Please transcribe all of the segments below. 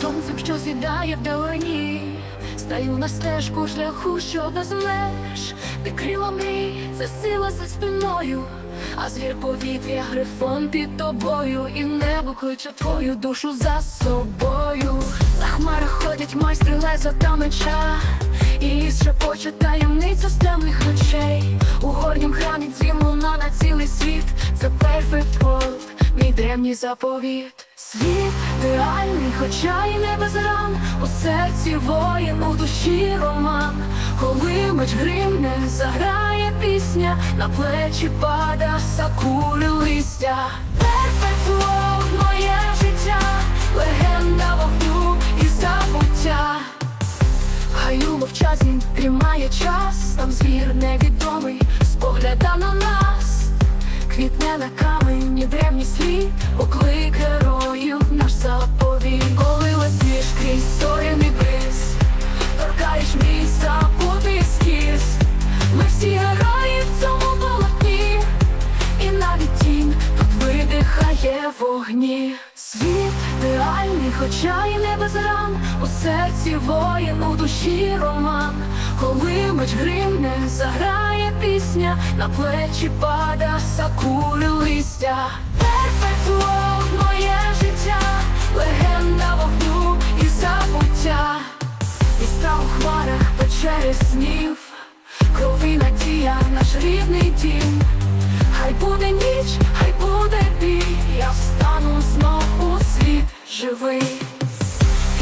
сонцем, що сідає вдалині. Стаю на стежку шляху, що без меж, де крила мрій, це сила за спиною, а звір повітря, грифон під тобою, і небо кличе твою душу за собою. На хмарах ходять майстри леза та меча, і ліс шепоче таємниця з темних ночей. У горнім храмі дзвін луна на цілий світ. Це perfect world, мій древній заповіт. Світ реальний, хоча й не без ран. У серці воїн, у душі роман. Коли меч гримне, заграє пісня, на плечі пада сакури листя. World, моє життя, легенда вогню і забуття. Хаю мовчазні тримає час, там звір невідомий спогляда на нас, квітне на камені вогні. Світ реальний, хоча й не без ран, у серці воїн, у душі роман. Коли меч гримне, заграє пісня, на плечі пада сакури листя. Perfect world, моє життя, легенда вогню і забуття. Міста у хмарах печери снів, крові надія, наш рідний дім.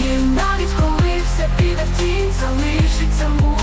І навіть коли все піде в тінь, залишиться му.